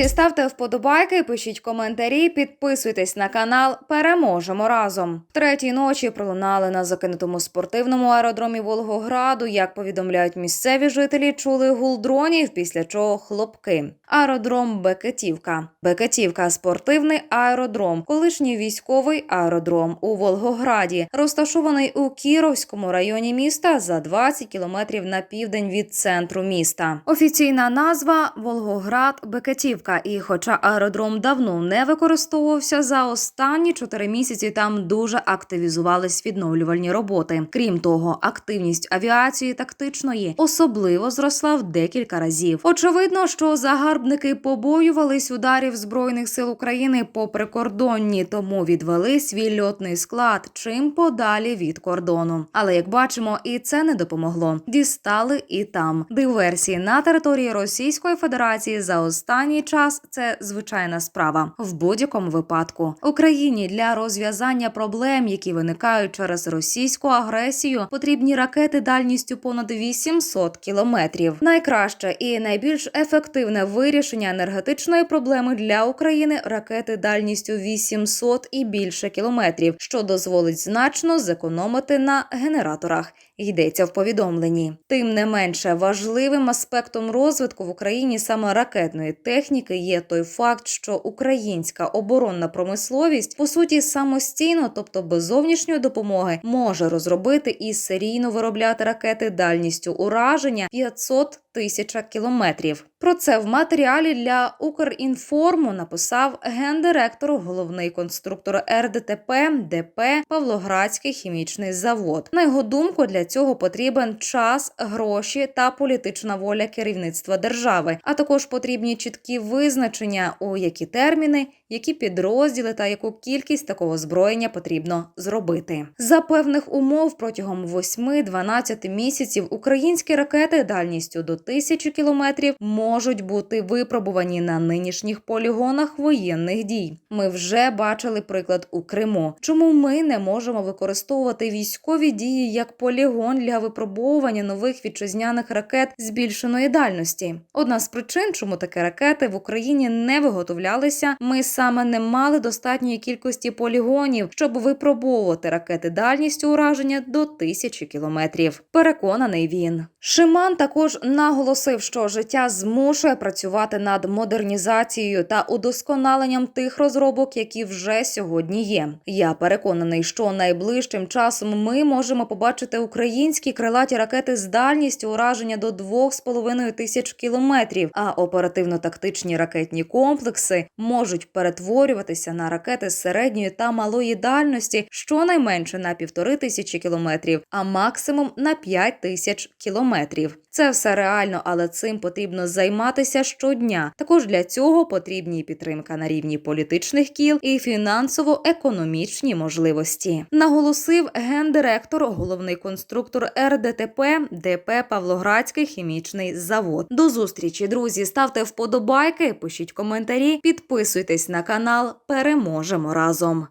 Друзі, ставте вподобайки, пишіть коментарі, підписуйтесь на канал. Переможемо разом. Третій ночі пролунали на закинутому спортивному аеродромі Волгограду. Як повідомляють місцеві жителі, чули гул дронів, після чого хлопки. Аеродром Бекетівка. Бекетівка спортивний аеродром, колишній військовий аеродром у Волгограді, розташований у Кіровському районі міста за 20 кілометрів на південь від центру міста. Офіційна назва Волгоград Бекетівка. І, хоча аеродром давно не використовувався, за останні чотири місяці там дуже активізувались відновлювальні роботи. Крім того, активність авіації тактичної особливо зросла в декілька разів. Очевидно, що загарбники побоювались ударів збройних сил України по прикордонні, тому відвели свій льотний склад чим подалі від кордону. Але як бачимо, і це не допомогло. Дістали і там диверсії на території Російської Федерації за останній час це звичайна справа в будь-якому випадку. Україні для розв'язання проблем, які виникають через російську агресію, потрібні ракети дальністю понад 800 кілометрів. Найкраще і найбільш ефективне вирішення енергетичної проблеми для України ракети дальністю 800 і більше кілометрів, що дозволить значно зекономити на генераторах. Йдеться в повідомленні. Тим не менше важливим аспектом розвитку в Україні саме ракетної техніки є той факт, що українська оборонна промисловість по суті самостійно, тобто без зовнішньої допомоги, може розробити і серійно виробляти ракети дальністю ураження 500 тисяча кілометрів. Про це в матеріалі для Укрінформу написав гендиректор, головний конструктор РДТП ДП Павлоградський хімічний завод. На його думку, для цього потрібен час, гроші та політична воля керівництва держави, а також потрібні чіткі визначення, у які терміни, які підрозділи та яку кількість такого зброєння потрібно зробити. За певних умов протягом 8-12 місяців українські ракети дальністю до тисячі кілометрів можуть бути випробувані на нинішніх полігонах воєнних дій. Ми вже бачили приклад у Криму. Чому ми не можемо використовувати військові дії як полігон для випробовування нових вітчизняних ракет збільшеної дальності? Одна з причин, чому такі ракети в Україні не виготовлялися, ми саме не мали достатньої кількості полігонів, щоб випробовувати ракети дальністю ураження до тисячі кілометрів. Переконаний він. Шиман також наголосив, що життя змушує працювати над модернізацією та удосконаленням тих розробок, які вже сьогодні є. Я переконаний, що найближчим часом ми можемо побачити українські крилаті ракети з дальністю ураження до 2,5 тисяч кілометрів. А оперативно-тактичні ракетні комплекси можуть перетворюватися на ракети середньої та малої дальності щонайменше на півтори тисячі кілометрів, а максимум на 5 тисяч кілометрів. Це все реально, але цим потрібно займатися щодня. Також для цього потрібні підтримка на рівні політичних кіл і фінансово-економічні можливості. Наголосив гендиректор, головний конструктор РДТП ДП Павлоградський хімічний завод. До зустрічі, друзі. Ставте вподобайки, пишіть коментарі, підписуйтесь на канал. Переможемо разом.